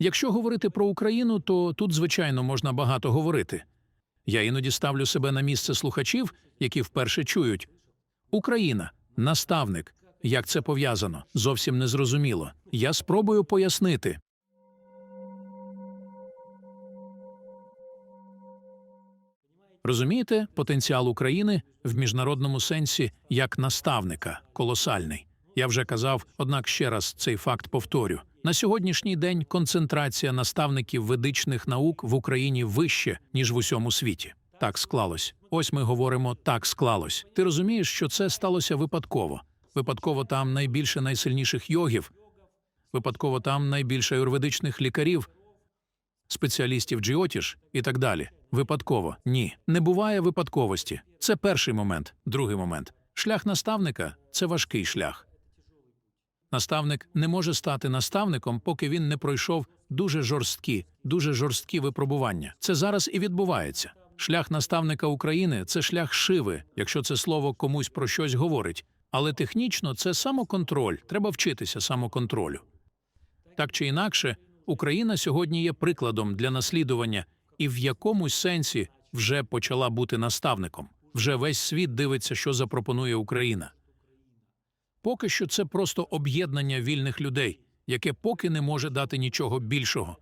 Якщо говорити про Україну, то тут, звичайно, можна багато говорити. Я іноді ставлю себе на місце слухачів, які вперше чують Україна, наставник. Як це пов'язано? Зовсім незрозуміло. Я спробую пояснити. Розумієте, потенціал України в міжнародному сенсі як наставника колосальний. Я вже казав, однак ще раз цей факт повторю. На сьогоднішній день концентрація наставників ведичних наук в Україні вище, ніж в усьому світі. Так склалось. Ось ми говоримо так склалось. Ти розумієш, що це сталося випадково. Випадково там найбільше найсильніших йогів, випадково там найбільше аюрведичних лікарів, спеціалістів джіотіш і так далі. Випадково ні, не буває випадковості. Це перший момент. Другий момент. Шлях наставника це важкий шлях. Наставник не може стати наставником, поки він не пройшов дуже жорсткі, дуже жорсткі випробування. Це зараз і відбувається. Шлях наставника України це шлях шиви, якщо це слово комусь про щось говорить. Але технічно це самоконтроль. Треба вчитися самоконтролю. Так чи інакше, Україна сьогодні є прикладом для наслідування і в якомусь сенсі вже почала бути наставником. Вже весь світ дивиться, що запропонує Україна. Поки що це просто об'єднання вільних людей, яке поки не може дати нічого більшого.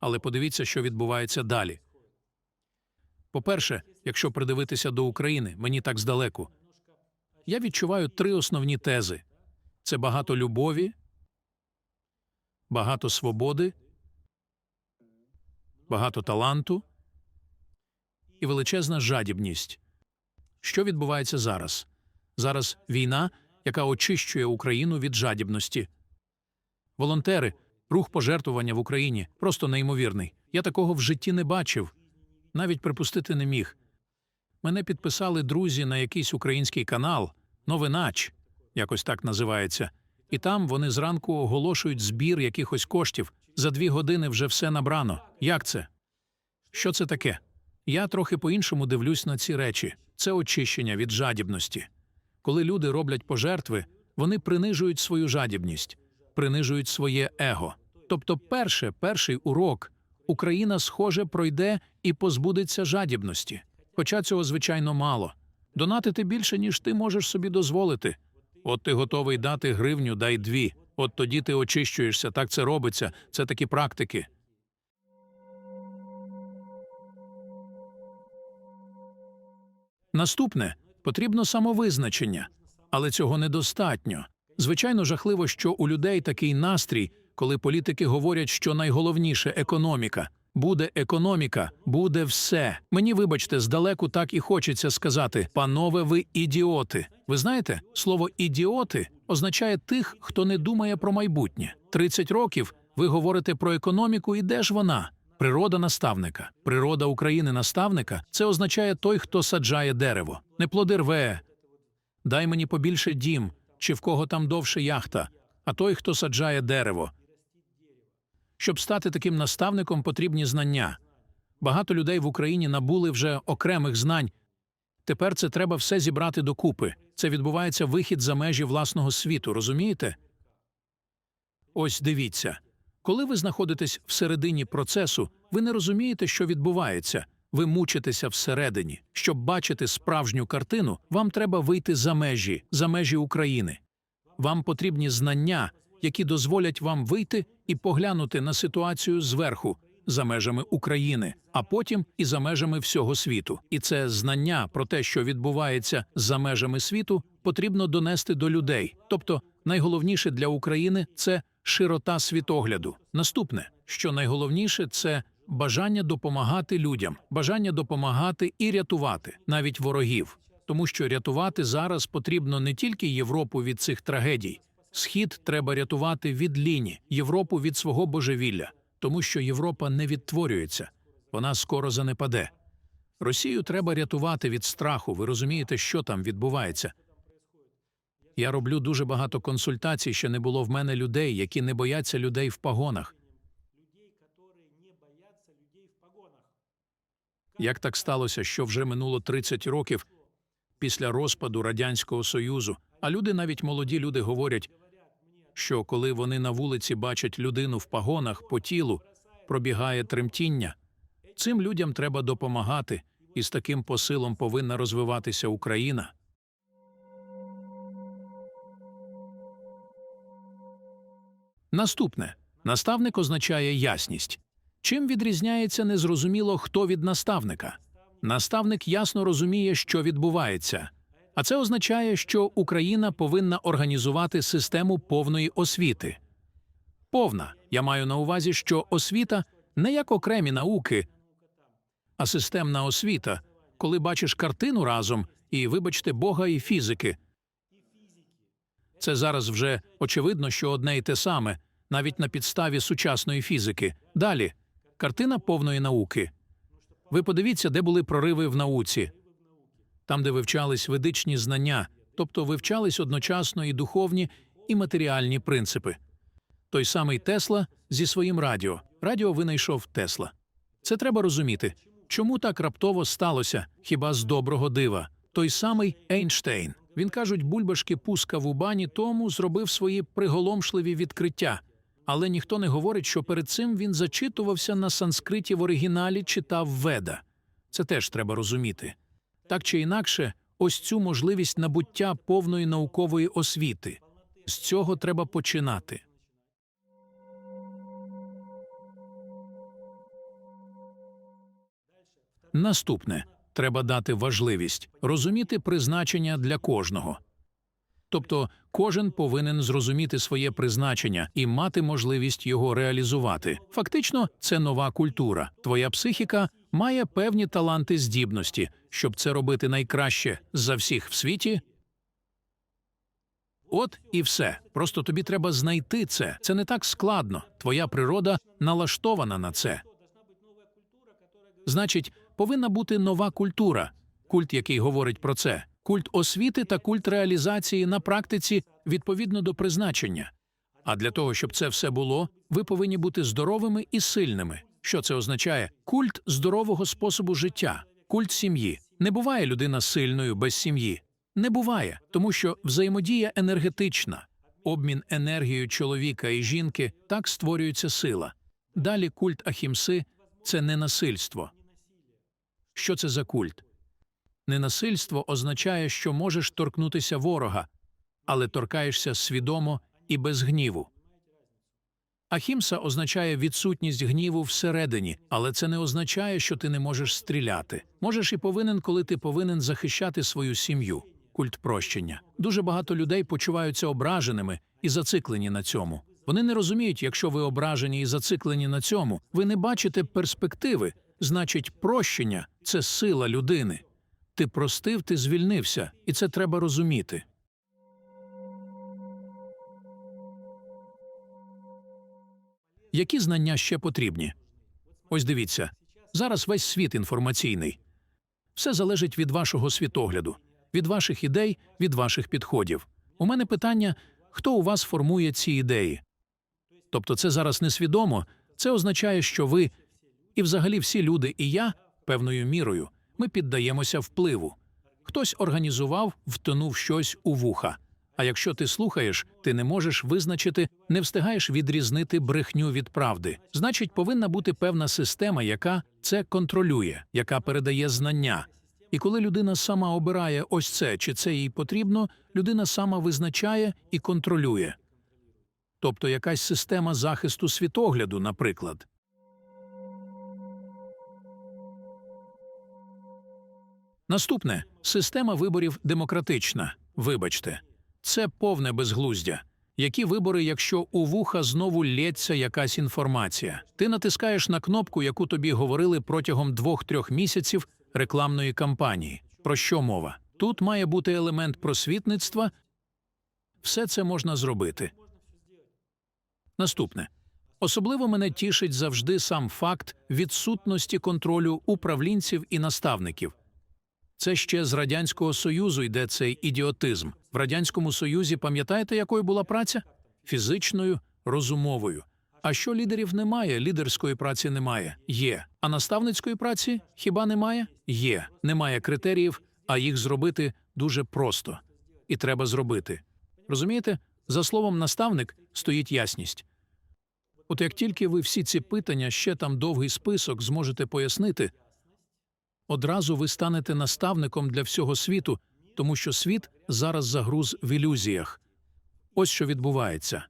Але подивіться, що відбувається далі. По-перше, якщо придивитися до України, мені так здалеку, я відчуваю три основні тези: це багато любові, багато свободи, багато таланту і величезна жадібність. Що відбувається зараз? Зараз війна, яка очищує Україну від жадібності. Волонтери, рух пожертвування в Україні просто неймовірний. Я такого в житті не бачив, навіть припустити не міг. Мене підписали друзі на якийсь український канал, Новинач, якось так називається, і там вони зранку оголошують збір якихось коштів. За дві години вже все набрано. Як це? Що це таке? Я трохи по-іншому дивлюсь на ці речі. Це очищення від жадібності. Коли люди роблять пожертви, вони принижують свою жадібність, принижують своє его. Тобто, перше, перший урок Україна, схоже, пройде і позбудеться жадібності. Хоча цього, звичайно, мало. Донатити більше, ніж ти можеш собі дозволити. От ти готовий дати гривню, дай дві. От тоді ти очищуєшся, так це робиться, це такі практики. Наступне потрібно самовизначення, але цього недостатньо. Звичайно, жахливо, що у людей такий настрій, коли політики говорять, що найголовніше економіка. Буде економіка, буде все. Мені, вибачте, здалеку так і хочеться сказати: панове, ви ідіоти. Ви знаєте, слово ідіоти означає тих, хто не думає про майбутнє. 30 років ви говорите про економіку, і де ж вона? Природа наставника, природа України наставника це означає той, хто саджає дерево. Не плоди рве. Дай мені побільше дім, чи в кого там довше яхта, а той, хто саджає дерево. Щоб стати таким наставником, потрібні знання. Багато людей в Україні набули вже окремих знань. Тепер це треба все зібрати докупи. Це відбувається вихід за межі власного світу, розумієте? Ось дивіться. Коли ви знаходитесь всередині процесу, ви не розумієте, що відбувається. Ви мучитеся всередині. Щоб бачити справжню картину, вам треба вийти за межі, за межі України. Вам потрібні знання, які дозволять вам вийти і поглянути на ситуацію зверху, за межами України, а потім і за межами всього світу. І це знання про те, що відбувається за межами світу, потрібно донести до людей. Тобто, найголовніше для України це широта світогляду. Наступне, що найголовніше, це бажання допомагати людям, бажання допомагати і рятувати навіть ворогів. Тому що рятувати зараз потрібно не тільки Європу від цих трагедій. Схід треба рятувати від ліні, Європу від свого божевілля, тому що Європа не відтворюється, вона скоро занепаде. Росію треба рятувати від страху. Ви розумієте, що там відбувається. Я роблю дуже багато консультацій, ще не було в мене людей, які не бояться людей в погонах. Як так сталося, що вже минуло 30 років після розпаду Радянського Союзу, а люди, навіть молоді люди, говорять: що коли вони на вулиці бачать людину в пагонах по тілу, пробігає тремтіння. Цим людям треба допомагати, і з таким посилом повинна розвиватися Україна. Наступне наставник означає ясність. Чим відрізняється незрозуміло хто від наставника? Наставник ясно розуміє, що відбувається. А це означає, що Україна повинна організувати систему повної освіти. Повна. Я маю на увазі, що освіта не як окремі науки, а системна освіта, коли бачиш картину разом і, вибачте, Бога і фізики. Це зараз вже очевидно, що одне й те саме, навіть на підставі сучасної фізики. Далі картина повної науки. Ви подивіться, де були прориви в науці, там, де вивчались ведичні знання, тобто вивчались одночасно і духовні, і матеріальні принципи. Той самий Тесла зі своїм радіо. Радіо винайшов Тесла. Це треба розуміти. Чому так раптово сталося? Хіба з доброго дива? Той самий Ейнштейн. Він кажуть, бульбашки пускав у бані, тому зробив свої приголомшливі відкриття. Але ніхто не говорить, що перед цим він зачитувався на санскриті в оригіналі, читав веда. Це теж треба розуміти. Так чи інакше, ось цю можливість набуття повної наукової освіти. З цього треба починати. Наступне треба дати важливість розуміти призначення для кожного. Тобто кожен повинен зрозуміти своє призначення і мати можливість його реалізувати. Фактично, це нова культура. Твоя психіка має певні таланти здібності, щоб це робити найкраще за всіх в світі. От і все. Просто тобі треба знайти це. Це не так складно. Твоя природа налаштована на це. Значить, повинна бути нова культура, культ, який говорить про це, культ освіти та культ реалізації на практиці відповідно до призначення. А для того, щоб це все було, ви повинні бути здоровими і сильними. Що це означає? Культ здорового способу життя, культ сім'ї. Не буває людина сильною без сім'ї. Не буває, тому що взаємодія енергетична, обмін енергією чоловіка і жінки так створюється сила. Далі культ Ахімси це ненасильство. Що це за культ? Ненасильство означає, що можеш торкнутися ворога, але торкаєшся свідомо і без гніву. Ахімса означає відсутність гніву всередині, але це не означає, що ти не можеш стріляти. Можеш і повинен, коли ти повинен захищати свою сім'ю. Культ прощення. Дуже багато людей почуваються ображеними і зациклені на цьому. Вони не розуміють, якщо ви ображені і зациклені на цьому, ви не бачите перспективи. Значить, прощення це сила людини. Ти простив, ти звільнився, і це треба розуміти. Які знання ще потрібні? Ось дивіться, зараз весь світ інформаційний. Все залежить від вашого світогляду, від ваших ідей, від ваших підходів. У мене питання: хто у вас формує ці ідеї? Тобто, це зараз несвідомо, це означає, що ви і взагалі всі люди, і я певною мірою ми піддаємося впливу. Хтось організував, втонув щось у вуха. А якщо ти слухаєш, ти не можеш визначити, не встигаєш відрізнити брехню від правди. Значить, повинна бути певна система, яка це контролює, яка передає знання. І коли людина сама обирає ось це чи це їй потрібно, людина сама визначає і контролює. Тобто якась система захисту світогляду, наприклад. Наступне система виборів демократична. Вибачте, це повне безглуздя. Які вибори, якщо у вуха знову лється якась інформація? Ти натискаєш на кнопку, яку тобі говорили протягом двох-трьох місяців рекламної кампанії. Про що мова? Тут має бути елемент просвітництва. Все це можна зробити. Наступне. Особливо мене тішить завжди сам факт відсутності контролю управлінців і наставників. Це ще з Радянського Союзу йде цей ідіотизм. В Радянському Союзі пам'ятаєте, якою була праця? Фізичною, розумовою. А що лідерів немає, лідерської праці немає? Є. А наставницької праці хіба немає? Є. Немає критеріїв, а їх зробити дуже просто. І треба зробити. Розумієте? За словом наставник стоїть ясність. От як тільки ви всі ці питання, ще там довгий список, зможете пояснити, одразу ви станете наставником для всього світу, тому що світ зараз загруз в ілюзіях. Ось що відбувається.